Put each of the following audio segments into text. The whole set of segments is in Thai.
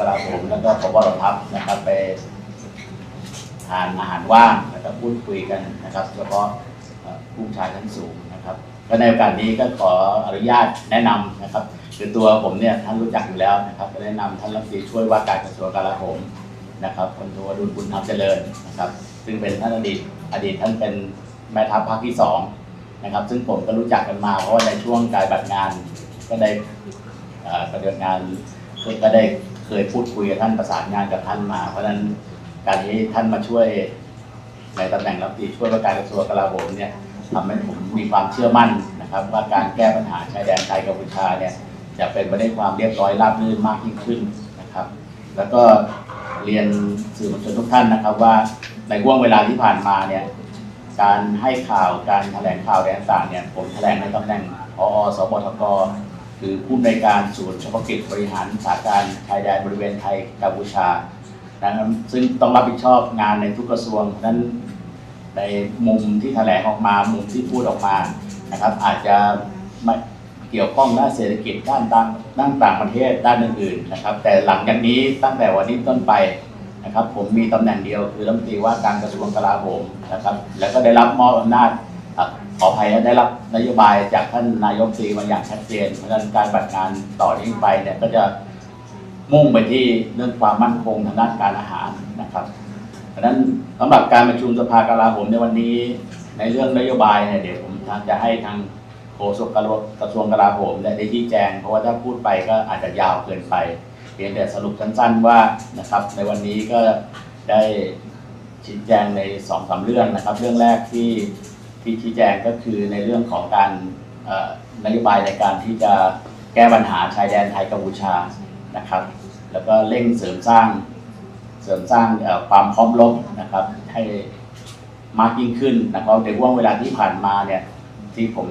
กลาโหมแล้วก็พบวรทัพนะครับไปทานอาหารว่างแล้วก็พูดคุยกันนะครับเฉพาะผู้ชายชั้นสูงนะครับก็ในโอกาสนี้ก็ขออนุญาตแนะนำนะครับคือตัวผมเนี่ยท่านรู้จักอยู่แล้วนะครับก็แนะนำท่านรัฐมนตรีช่วยว่าการกระทรวงกลาโหมนะครับพลโทอดุลบุญธรรมเจริญนะครับ ซึ่งเป็นท่านอดีตอดีตท่านเป็นแม่ทัพภาคที่สองนะครับ ซึ่งผมก็รู้จักกันมาเพราะว่าในช่วงการบัตรงานก็ได้เอ่อปฏิบัติงานก็ได้ เคยพูดคุยกับท่านประสานงานกับท่านมา เพราะฉะนั้นการที่ท่านมาช่วยในตำแหน่งรัฐมนตรีช่วยว่าการกระทรวงกลาโหมเนี่ยทำให้ผมมีความเชื่อมั่นนะครับ ว่าการแก้ปัญหาชายแดนไทยกัมพูชาเนี่ยจะเป็นไปได้ความเรียบร้อยราบรื่นมากยิ่งขึ้นนะครับ แล้วก็เรียนสื่อมวลชนทุกท่านนะครับ ว่าในห่วงเวลาที่ผ่านมาเนี่ยการให้ข่าวการแถลงข่าวแดนต่างเนี่ยผมแถลงในตำแหน่งพอสบทก คือผู้ในการศูนเฉพาะกิจบริหารสถานการชายแดนบริเวณไทยกัมพูชานะครับซึ่งต้องรับผิดชอบงานในทุกกระทรวงนั้นในมุมที่แถลงออกมา มุมที่พูดออกมานะครับ อาจจะไม่เกี่ยวข้องด้านเศรษฐกิจด้านต่างด้านต่างประเทศด้านอื่นๆนะครับ แต่หลังจากนี้ตั้งแต่วันนี้ต้นไปนะครับ ผมมีตำแหน่งเดียวคือรัฐมนตรีว่าการกระทรวงกลาโหมนะครับ แล้วก็ได้รับมอบอำนาจ ขออภัยนะได้รับนโยบายจากท่านนายกตรีมาอย่างชัดเจน เพราะฉะนั้นการปฏิบัติงานต่อนี้ไปเนี่ยก็จะมุ่งไปที่เรื่องความมั่นคงทางด้านการอาหารนะครับ เพราะฉะนั้นสำหรับการประชุมสภากลาโหมในวันนี้ ในเรื่องนโยบายเนี่ยเดี๋ยวผมจะให้ทางโฆษกกระทรวงกลาโหมได้ชี้แจง เพราะว่าถ้าพูดไปก็อาจจะยาวเกินไปเพียงแต่สรุปสั้นๆว่านะครับในวันนี้ก็ได้ชี้แจงในสองสามเรื่องนะครับ เรื่องแรกที่ ที่ชี้แจงก็คือในเรื่องของการอ่อนโยบายในการที่จะแก้ปัญหาชายแดนไทยกัมพูชานะครับ แล้วก็เร่งเสริมสร้างเสริมสร้างความพร้อมรบนะครับ ให้มากยิ่งขึ้นนะครับในห่วงเวลาที่ผ่านมาเนี่ยที่ผม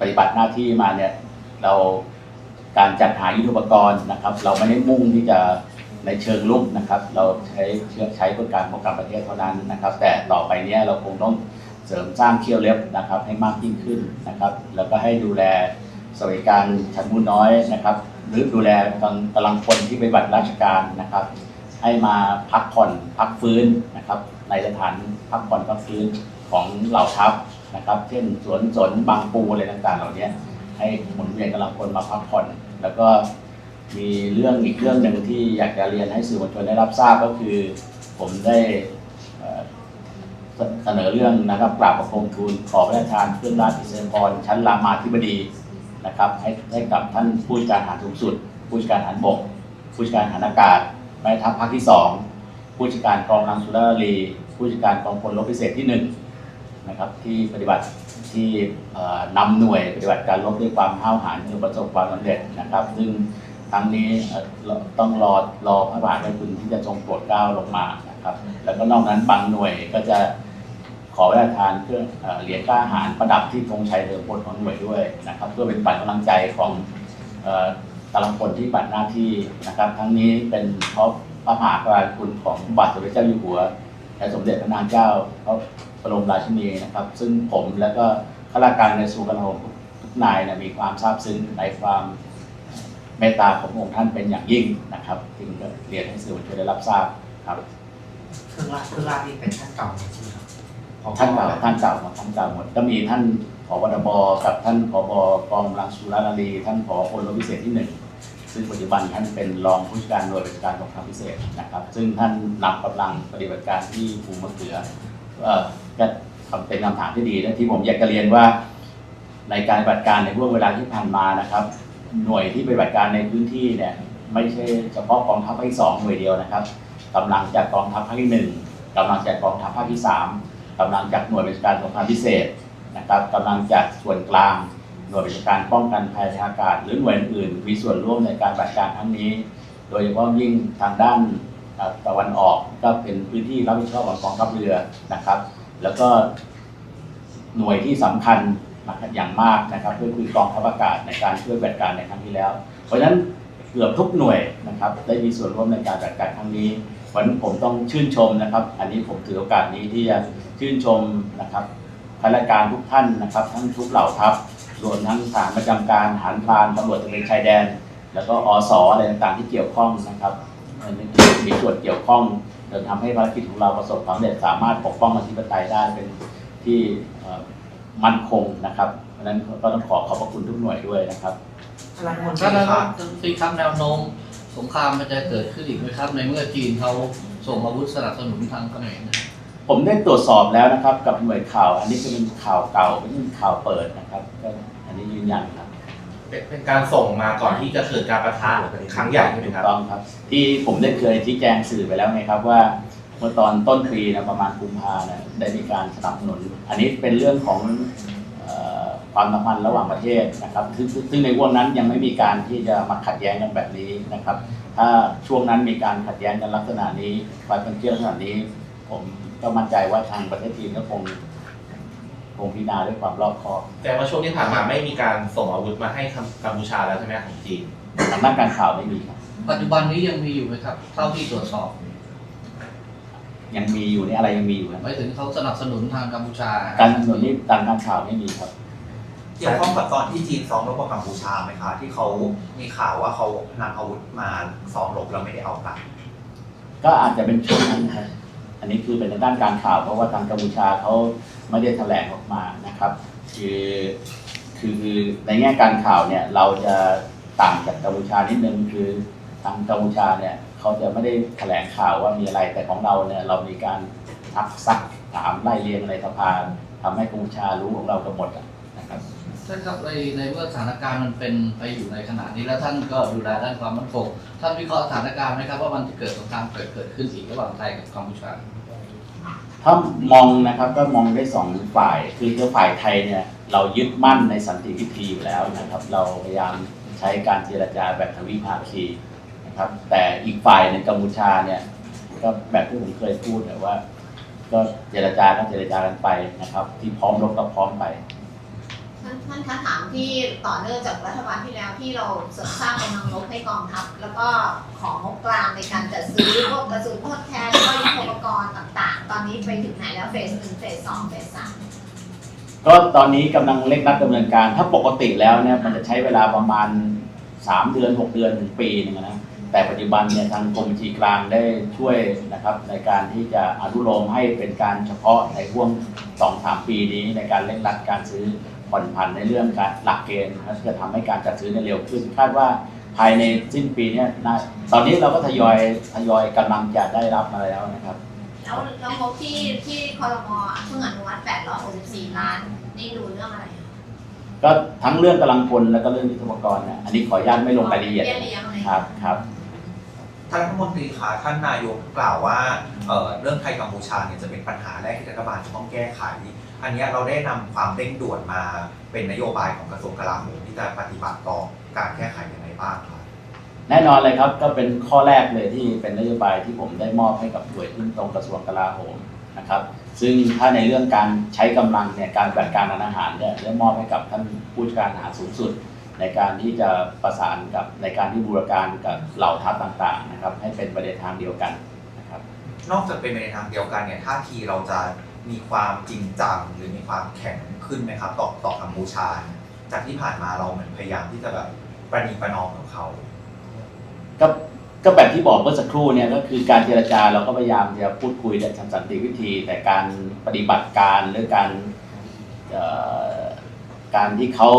ปฏิบัติหน้าที่มาเนี่ยเราการจัดหายุทธปกรณ์นะครับ เราไม่ได้มุ่งที่จะในเชิงลุกนะครับ เราใช้เชื่อใช้เพื่อการป้องกันประเทศเท่านั้นนะครับ แต่ต่อไปเนี้ยเราคงต้อง ริมสร้างเคี่ยวเล็บนะครับ ให้มากยิ่งขึ้นนะครับ แล้วก็ให้ดูแลสวัสดิการชั้นผู้น้อยนะครับ หรือดูแลกำลังคนที่ปบัติราชการนะครับ ให้มาพักผ่อนพักฟื้นนะครับ ในสถานพักผ่อนพักฟื้นของเหล่าทัพนะครับ เช่นสวนสนบางปูอะไรต่างๆ เหล่านี้ให้หมุนเวียนกำลังคนมาพักผ่อน แล้วก็มีเรื่องอีกเรื่องหนึ่งที่อยากจะเรียนให้สื่อมวลชนได้รับทราบก็คือ ผมได้ เสนอเรื่องนะครับกราบประคมทูลขอพระราชทานเครื่องราชอิสริยาภรชั้นรามาธิบดีนะครับให้ให้กับท่านผู้จัดการทหารสูงสุด ผู้จัดการทหารบก ผู้จัดการทหารอากาศแม่ทัพภาคที่สองผู้จัดการกองรังสุรารีผู้จัดการกองพลรบพิเศษที่หนึ่งนะครับที่ปฏิบัติที่นำหน่วยปฏิบัติการรบด้วยความห้าวหาญจนประสบความสำเร็จนะครับ ซึ่งครั้งนี้ต้องรอรอพระบาทในคุณที่จะทรงโปรดเกล้าลงมานะครับ แล้วก็นอกนั้นบางหน่วยก็จะ ขอพระราชทานเครื่องเหรียญกล้าหารประดับที่ธงชัยเรือพลของหน่วยด้วยนะครับ เพื่อเป็นปันกำลังใจของเอ่ลังพลที่ปฏิบัติหน้าที่นะครับ ทั้งนี้เป็นเพราะพระมหากรุณาธิคุณของพระบาทสมเด็จเจ้าอยู่หัวและสมเด็จพระนางเจ้าพระบรมราชินีนะครับ ซึ่งผมและก็ข้าราชการในสูกระโหมทุกนายนะมีความซาบซึ้งในความเมตตาขององค์ท่านเป็นอย่างยิ่งนะครับจึงเรียนให้สื่อมวลชนได้รับทราบครับเครื่องราชเครื่องราชนี่เป็นท่านเก่าใช่ไหมครับ ผอท่านเก่าท่านเก่ามดท่านเก่าหมดก็มีท่านผบทบกับท่านผบกองกำลังสุรานารีท่านผอพลพิเศษที่หนึ่งซึ่งปัจจุบันท่านเป็นรองผู้จัดการหน่วยปฏิบัติการสงครามพิเศษนะครับ ซึ่งท่านนำกำลังปฏิบัติการที่ภูมะเขือเอ่อก็เป็นคำถามที่ดีนะที่ผมอยากจะเรียนว่าในการปฏิบัติการในช่วงเวลาที่ผ่านมานะครับ หน่วยที่ปฏิบัติการในพื้นที่เนี่ยไม่ใช่เฉพาะกองทัพภาคที่สองหน่วยเดียวนะครับกำลังจากกองทัพภาคที่หนึ่งกำลังจากกองทัพภาคที่สาม กำลังจากหน่วยบัติการสงครามพิเศษนะครับกำลังจากส่วนกลางหน่วยบัติการป้องกันภัยทางอากาศ หรือหน่วยอื่นมีส่วนร่วมในการปฏิบัติการครั้งนี้ โดยเฉพาะยิ่งทางด้านตะวันออกก็เป็นพื้นที่รับผิดชอบของกองทัพเรือนะครับ แล้วก็หน่วยที่สำคัญนะครับอย่างมากนะครับก็คือกองทัพอากาศในการช่วยปฏิบัติการในครั้งที่แล้ว เพราะฉะนั้นเกือบทุกหน่วยนะครับ ได้มีส่วนร่วมในการปฏิบัติการครั้งนี้วันนี้ผมต้องชื่นชมนะครับ อันนี้ผมถือโอกาสนี้ที่จะ ชื่นชมนะครับข้าราชการทุกท่านนะครับ ทั้งทุกเหล่าทัพรวมทั้งทหารประจำการทหารพรานตำรวจตระเวนชายแดน แล้วก็อสอะไรต่างๆที่เกี่ยวข้องนะครับอันมีส่วนเกี่ยวข้องจนทำให้ภารกิจของเราประสบความสำเร็จสามารถปกป้องอธิปไตยได้เป็นที่มั่นคงนะครับเพราะฉะนั้นก็ต้องขอขอบพระคุณทุกหน่วยด้วยนะครับท่านรัฐมนตรีครับตีครับแนวโน้มสงครามมันจะเกิดขึ้นอีกไหมครับ ในเมื่อจีนเขาส่งอาวุธสนับสนุนทางเขมรนะ ผมได้ตรวจสอบแล้วนะครับ กับหน่วยข่าว อันนี้เป็นข่าวเก่าไม่ใช่ข่าวเปิดนะครับก็อันนี้ยืนยันครับเป็นเป็นการส่งมาก่อนที่จะเกิดการประทะครั้งใหญ่ใช่ไหมถูกครับต้องครับ ที่ผมได้เคยชี้แจงสื่อไปแล้วไงครับว่าเมื่อตอนต้นปีนะประมาณกุมภาเนี่ยได้มีการสนับสนุน อันนี้เป็นเรื่องของเอ่อความสัมพันธ์ระหว่างประเทศนะครับซึ่งซึ่งซึ่งในวงนั้นยังไม่มีการที่จะมาขัดแย้งกันแบบนี้นะครับ ถ้าช่วงนั้นมีการขัดแย้งกันลักษณะนี้ความเป็นเชื่อลักษณะนี้ ผมก็มั่นใจว่าทางประเทศจีนก็คงคงพิจารณาด้วยความรอบคอบ แต่ว่าช่วงที่ผ่านมาไม่มีการส่งอาวุธมาให้กัมพูชาแล้วใช่ไหมของจีนทางด้านการข่าวไม่มีครับ ปัจจุบันนี้ยังมีอยู่ไหมครับ เท่าที่ตรวจสอบ ยังมีอยู่นี่อะไรยังมีอยู่นะหมายถึงเขาสนับสนุนทางกัมพูชา การสนับสนุนนี่ทางการข่าวไม่มีครับ เกี่ยวข้องกับตอนที่จีนซ้อมรบกับกัมพูชาไหมคะที่เขามีข่าวว่าเขานำอาวุธมาซ้อมรบแล้วไม่ได้เอากลับก็อาจจะเป็นช่วงนั้นครับ อันนี้คือเป็นในด้านการข่าวเพราะว่าทางกัมพูชาเขาไม่ได้แถลงออกมานะครับ คือคือในแง่การข่าวเนี่ยเราจะต่างจากกัมพูชานิดนึงคือทางกัมพูชาเนี่ยเขาจะไม่ได้แถลงข่าวว่ามีอะไรแต่ของเราเนี่ยเรามีการทักซักถามไล่เรียงในสภาทำให้กัมพูชารู้ของเราทั้งหมดอะ ท่านครับในในเมื่อสถานการณ์มันเป็นไปอยู่ในขณะนี้แล้วท่านก็ดูแลด้านความมั่นคงท่านวิเคราะห์สถานการณ์ไหมครับว่ามันจะเกิดสงครามเกิดเกิดขึ้นอีกระหว่างไทยกับกัมพูชาถ้ามองนะครับก็มองได้สองฝ่ายคือเจ้าฝ่ายไทยเนี่ยเรายึดมั่นในสันติวิธีอยู่แล้วนะครับ เราพยายามใช้การเจรจาแบบทวิภาคีนะครับ แต่อีกฝ่ายในกัมพูชาเนี่ยก็แบบที่ผมเคยพูดนะว่า ก็เจรจาก็เจรจากันไปนะครับ ที่พร้อมรบก็พร้อมไป ท่านท่านคะถามที่ต่อเนื่องจากรัฐบาลที่แล้วที่เราเสริมสร้างกำลังรบให้กองทัพ แล้วก็ของงบกลางในการจัดซื้อพวกกระสุนทดแทนแล้วก็ยุทโธปกรณ์ต่างๆ ตอนนี้ไปถึงไหนแล้วเฟสหนึ่งเฟสสองเฟสสามก็ตอนนี้กำลังเร่งรัดดำเนินการ ถ้าปกติแล้วเนี่ยมันจะใช้เวลาประมาณ 3 เดือน 6 เดือนถึงปีหนึงนะแต่ปัจจุบันเนี่ยทางกรมบัญชีกลางได้ช่วยนะครับในการที่จะอนุโลมให้เป็นการเฉพาะในห่วง 2-3 ปีนี้ในการเร่งรัดการซื้อ ผ่อนผันในเรื่องการหลักเกณฑ์นะครับที่จะทำให้การจัดซื้อเนี่ยเร็วขึ้น คาดว่าภายในสิ้นปีเนี้น่าตอนนี้เราก็ทยอยทยอยกำลังจะได้รับมาแล้วนะครับ แล้วแล้วงบที่ที่คอรมอเพิ่งอนุมัติ864 ล้าน นี่ดูเรื่องอะไรอะก็ทั้งเรื่องกำลังพลแล้วก็เรื่องยุทธปกรณ์เนี่ยอันนี้ขออนุญาตไม่ลงรายละเอียดเบี้ยเลี้ยงอะไรครับครับ ท่านรัฐมนตรีคะท่านนายกกล่าวว่าเอ่อเรื่องไทยกัมพูชาเนี่ยจะเป็นปัญหาแรกที่รัฐบาลจะต้องแก้ไข อันเนี้ยเราได้นำความเร่งด่วนมาเป็นนโยบายของกระทรวงกลาโหมที่จะปฏิบัติต่อการแก้ไขยังไงบ้างคะแน่นอนเลยครับก็เป็นข้อแรกเลยที่เป็นนโยบายที่ผมได้มอบให้กับหน่วยขึ้นตรงกระทรวงกลาโหมนะครับ ซึ่งถ้าในเรื่องการใช้กำลังเนี่ยการจัดการอาหารเนี่ยได้มอบให้กับท่านผู้จัดการทหารสูงสุด ในการที่จะประสานกับในการที่บูรการกับเหล่าทัพต่างๆนะครับให้เป็นประเด็นทางเดียวกันนะครับนอกจากเป็นไปในทางเดียวกันเนี่ยท่าทีเราจะ มีความจริงจังหรือมีความแข็งขึ้นไหมครับ ต่อต่อกัมพูชา จากที่ผ่านมาเราเหมือนพยายามที่จะแบบประนีประนอมกับเขาก็ก็แบบที่บอกเมื่อสักครู่เนี่ยก็คือการเจรจาเราก็พยายามจะพูดคุยในทางสันติวิธี แต่การปฏิบัติการหรือการการที่เขา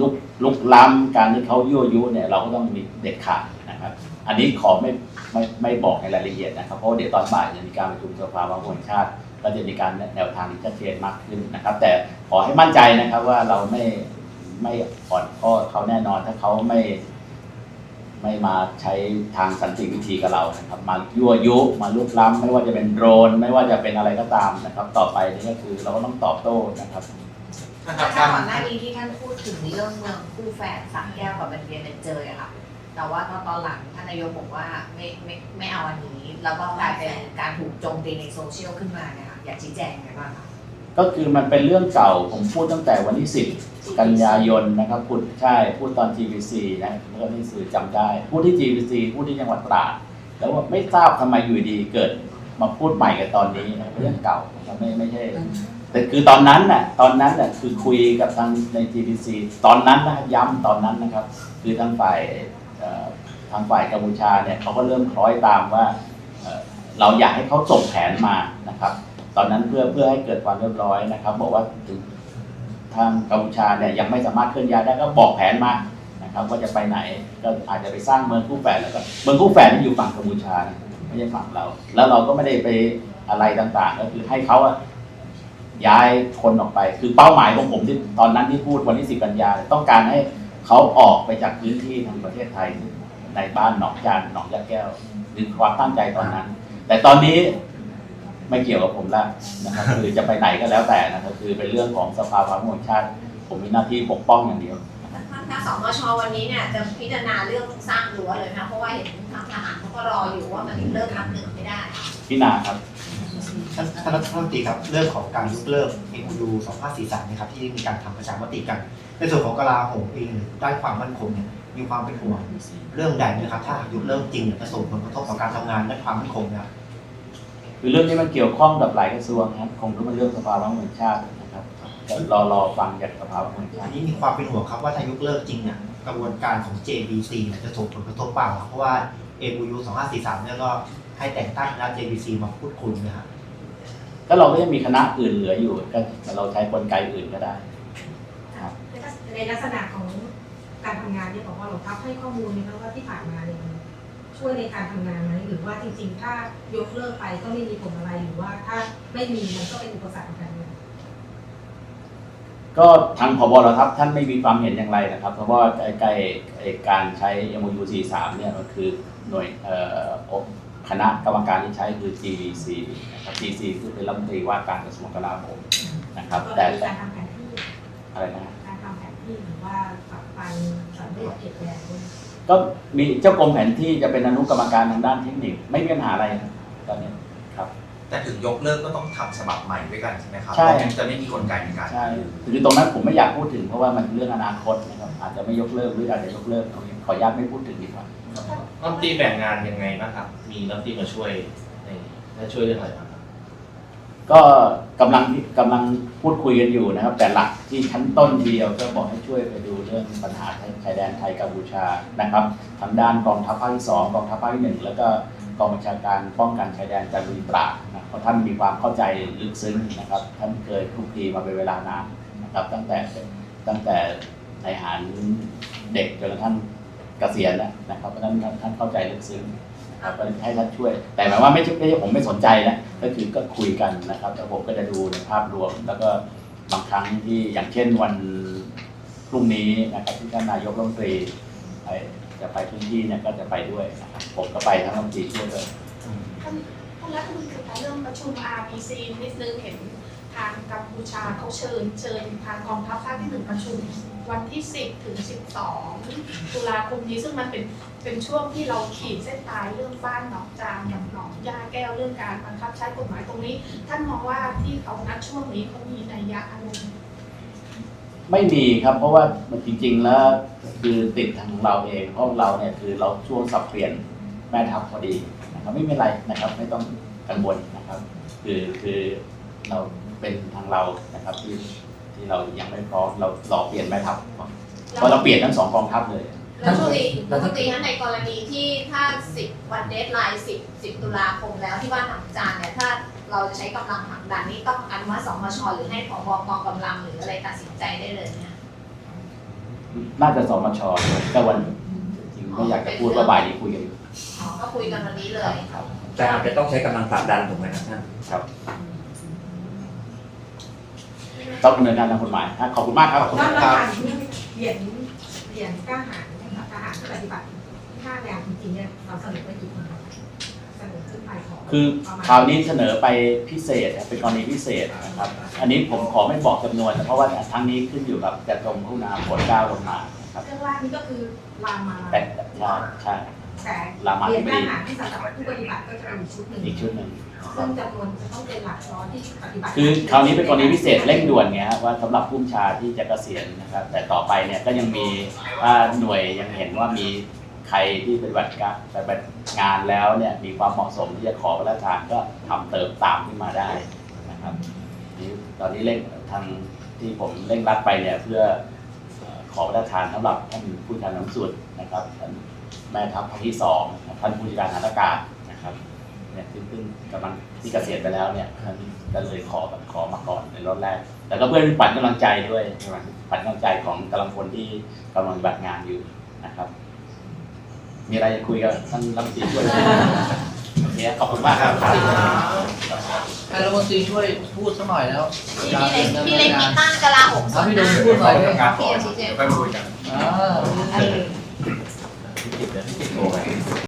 ลุกลุกล้ำการที่เขายั่วยุเนี่ยเราก็ต้องมีเด็ดขาดนะครับ อันนี้ขอไม่ไม่ไม่บอกในรายละเอียดนะครับ เพราะเดี๋ยวตอนบ่ายจะมีการประชุมสภาความมั่นคงแห่งชาติ ก็จะมีการแนวทางที่ชัดเจนมากขึ้นนะครับ แต่ขอให้มั่นใจนะครับว่าเราไม่ไม่อ่อนข้อเขาแน่นอนถ้าเขาไม่ ไม่มาใช้ทางสันติวิธีกับเรานะครับ มายั่วยุมาลุกล้ำไม่ว่าจะเป็นโดรน ไม่ว่าจะเป็นอะไรก็ตามนะครับ ต่อไปนี่ก็คือเราก็ต้องตอบโต้นะครับท่านคถ้ารับการก่อนหน้านี้ที่ท่านพูดถึงเรื่องเมืองคู่แฝดสักแก้วกับเป็นเวียนเป็นเจยอะค่ะ แต่ว่าตอนตอนหลังท่านนายกบอกว่าไม่ไม่ไม่เอาอันนี้ แล้วก็กลายเป็นการถูกโจมตีในโซเชียลขึ้นมาเนี่ยค่ะ อยากชี้แจงไงบ้างคะก็คือมันเป็นเรื่องเก่าผมพูดตั้งแต่วันที่ 10 กันยายนนะครับพูดใช่พูดตอน GBC นะเมื่อที่สื่อจำได้ พูดที่ GBC พูดที่จังหวัดตราดแล้วว่าไม่ทราบทำไมอยู่ดีเกิดมาพูดใหม่กันตอนนี้นะเรื่องเก่านะครับไม่ไม่ใช่ แต่คือตอนนั้นน่ะตอนนั้นน่ะคือคุยกับทางใน GBC ตอนนั้นนะครับย้ำตอนนั้นนะครับ คือทางฝ่ายเอ่อทางฝ่ายกัมพูชาเนี่ยเขาก็เริ่มคล้อยตามว่าเอ่อเราอยากให้เขาส่งแผนมานะครับ ตอนนั้นเพื่อเพื่อให้เกิดความเรียบร้อยนะครับ บอกว่าถึงทางกัมพูชาเนี่ยยังไม่สามารถเคลื่อนย้ายได้ก็บอกแผนมานะครับว่าจะไปไหนก็อาจจะไปสร้างเมืองคู่แฝดแล้วก็เมืองคู่แฝดที่อยู่ฝั่งกัมพูชานะไม่ใช่ฝั่งเรา แล้วเราก็ไม่ได้ไปอะไรต่างๆ ก็คือให้เขาย้ายคนออกไป คือเป้าหมายของผมที่ตอนนั้นที่พูดวันที่สิบกันยาต้องการให้เขาออกไปจากพื้นที่ทางประเทศไทยในบ้านหนองจานหนองยาแก้วคือความตั้งใจตอนนั้น แต่ตอนนี้ ไม่เกี่ยวกับผมแล้วนะครับคือจะไปไหนก็แล้วแต่นะครับคือเป็นเรื่องของสภาความมั่นคงแห่งชาติ ผมมีหน้าที่ปกป้องอย่างเดียวถ้าถ้าสมชวันนี้เนี่ยจะพิจารณาเรื่องสร้างรั้วเลยนะเพราะว่าเห็นทางทหารเขาก็รออยู่ว่ามันเลิกนับหนึ่งไม่ได้พี่นาครับท่านท่านรัฐมนตรีครับเรื่องของการยกเลิก MOU 2543เนะครับที่มีการทำประชามติกัน ในส่วนของกลาโหมเองหรือด้านความมั่นคงเนี่ยมีความเป็นห่วงเรื่องใดไหมครับถ้าหากยกเลิกจริงเนี่ยจะส่งผลกระทบต่อการทำงานด้านความมั่นคงนะครับ คือเรื่องนี้มันเกี่ยวข้องกับหลายกระทรวงนะครับคงต้องเป็นเรื่องสภาความมั่นคงแห่งชาตินะครับก็รอรอฟังจากสภาความมั่นคงแห่งชาอันตินี้มีความเป็นห่วงครับว่าถ้ายกเลิกจริงเนี่ยกระบวนการของ JBC เนี่ยจะส่งผลกระทบเปล่า เพราะว่า MOU 2543เนี่ยก็ให้แต่งตั้งคณะ JBC มาพูดคุยนะครับก็เราก็ยังมีคณะอื่นเหลืออยู่ก็เราใช้กลไกอื่นก็ได้ในลักษณะของการทำงานที่บอกว่าเราทับให้ข้อมูลนะคะว่าที่ผ่านมาเนี่ยมัน ช่วยในการทำงานไหมหรือว่าจริง ๆ ถ้ายกเลิกไปก็ไม่มีผลอะไรหรือว่าถ้าไม่มีมันก็เป็นอุปสรรคในการทำงานก็ทางพบเราครับท่านไม่มีความเห็นอย่างไรนะครับ เพราะว่าใกล้ๆไอ้การใช้ MOU 43เนี่ยมันคือหน่วยเอ่อคณะกรรมการที่ใช้คือ GVC นะครับ GVC คือเป็นรัฐมนตรีว่าการกระทรวงกลาโหมนะครับก็แต่มีการทำแผนที่อะไรนะการทำแผนที่หรือว่าปรับไปสำรวจเขตแดนด้วย ก็มีเจ้ากรมแผนที่จะเป็นอนุกรรมการทางด้านเทคนิค ไม่มีปัญหาอะไรนะตอนนี้ครับ แต่ถึงยกเลิกก็ต้องทำฉบับใหม่ด้วยกันใช่ไหมครับใช่ เพราะมันจะไม่มีกลไกในการ ใช่คือตรงนั้นผมไม่อยากพูดถึงเพราะว่ามันเรื่องอนาคตนะครับอาจจะไม่ยกเลิกหรืออาจจะยกเลิกตรงนี้ขออนุญาตไม่พูดถึงดีกว่า รัฐมนตรีแบ่งงานยังไงบ้างครับ มีรัฐมนตรีมาช่วยในและช่วยเรื่องอะไรบ้างครับ ก็กำลังกำลังพูดคุยกันอยู่นะครับ แต่หลักที่ชั้นต้นทีเดียวก็บอกให้ช่วยไปดูเรื่องปัญหาชายแดนไทยกัมพูชานะครับทางด้านกองทัพภาคที่สองกองทัพภาคที่หนึ่งแล้วก็กองบัญชาการป้องกันชายแดนจันทบุรีตราดนะเพราะท่านมีความเข้าใจลึกซึ้งนะครับ ท่านเคยคลุกคลีมาเป็นเวลานานนะครับ ตั้งแต่ตั้งแต่ในหารเด็กจนกระทั่งเกษียณแล้วนะครับเพราะฉะนั้นท่านเข้าใจลึกซึ้ง ครับก็ให้ท่านช่วย แต่หมายว่าไม่ใช่ไม่ใช่ผมไม่สนใจนะก็คือก็คุยกันนะครับแล้วผมก็จะดูในภาพรวม แล้วก็บางครั้งที่อย่างเช่นวันพรุ่งนี้นะครับที่ท่านนายกรัฐมนตรีไปจะไปพื้นที่เนี่ยก็จะไปด้วยนะครับผมก็ไปทั้งรัฐมนตรีช่วยด้วยท่านท่านรัฐมนตรีคะเรื่องประชุม RPC นิดนึงเห็น ทางกัมพูชาเขาเชิญเชิญทางกองทัพภาคที่หนึ่งประชุม วันที่ 10 ถึง 12 ตุลาคมนี้ซึ่งมันเป็นเป็นช่วงที่เราขีดเส้นตายเรื่องบ้านหนองจามกับหนองยาแก้วเรื่องการบังคับใช้กฎหมายตรงนี้ ท่านมองว่าที่เขานัดช่วงนี้เขามีนัยยะอะไรไมไม่มีครับเพราะว่ามันจริง ๆ แล้วคือติดทางเราเองเพราะเราเนี่ยคือเราช่วงสับเปลี่ยนแม่ทัพพอดีนะครับไม่เป็นไรนะครับไม่ต้องกังวลนะครับ คือคือ เราเป็นทางเรานะครับที่ที่เรายังไม่พร้อมเรารอเปลี่ยนแม่ทัพก่อนเพราะเราเปลี่ยนทั้งสองกองทัพเลย แล้วช่วงนี้ปกติในกรณีที่ถ้า 10 วันเดทไลน์10 10 ตุลาคมแล้วที่ว่าหนองจานเนี่ยถ้าเราจะใช้กำลังผลักดันนี้ต้องอนุมัติสมชหรือให้ผบกองกำลังหรืออะไรตัดสินใจได้เลยเนี่ยน่าจะสมชก็วันจริงๆไม่อยากจะพูดว่าบ่ายนี้คุยกันอยู่อ๋อก็คุยกันวันนี้เลย ครับแต่อาจจะต้องใช้กำลังผลักดันถูกไหมครับท่านครับ ต้องดำเนินการทางกฎหมายนะขอบคุณมากครับแล้วเราถารื่เหรียญเหรียญทหารนะคะทหารที่ปฏิบัติท่าแรงจริงๆเนี่ยเราเสนอไปกี่คนคะเสนอขึ้นไปขอคือคราวนี้เสนอไปพิเศษเป็นกรณีพิเศษนะครับ อันนี้ผมขอไม่บอกจำนวนนะเพราะว่าทั้งนี้ขึ้นอยู่กับจะตรงผู้นำโปรดเกล้าลงมานะครับ เครื่องล่างนี้ก็คือรามมาแต่ใช่ใช่ แต่รามาเหรีธิยญบทดีหารที่สำหรับผู้ปฏิบัติก็จะเป็นอีกชุดหนึ่งอีกชุดหนึ่งซึ่งจำนวนจะต้องเป็นหลักร้อยที่ปฏิบัติคือคราวนี้เป็นกรณีพิเศษเร่งด่วนไงฮะว่าสำหรับผู้บัญชาที่จะเกษียณนะครับ แต่ต่อไปเนี่ยก็ยังมีว่าหน่วยยังเห็นว่ามีใครที่ปฏิบัติการปฏิบัติงานแล้วเนี่ยมีความเหมาะสมที่จะขอพระราชทานก็ทำเติมตามขึ้นมาได้นะครับนี่ตอนนี้เร่งทางที่ผมเร่งรัดไปเนี่ยเพื่อเอ่อขอพระราชทานสำหรับท่านผู้ชาน้ำสุดนะครับท่าน แม่ทัพภาคที่สองท่านผู้จัดการฐานอากาศนะครับเนี่ยซึ่งซึ่งกำลังที่เกษียณไปแล้วเนี่ยท่านก็เลยขอแบบขอมาก่อนในรถแรกแต่ก็เพื่อปันกำลังใจด้วยปันกำลังใจของกำลังคนที่กำลังปฏิบัติงานอยู่นะครับ มีอะไรจะคุยกับท่านรัฐมนตรีช่วยไหมโอเคขอบคุณมากครับให้รัฐมนตรีช่วยพูดสักหน่อยแล้วพี่พี่เล็กพี่เล็กมีตั้งกลาโหมครับพี่ดมพูดหน่อยพี่ชี้แจงอ่าพี่ติดเดี๋ยวพี่ Okay.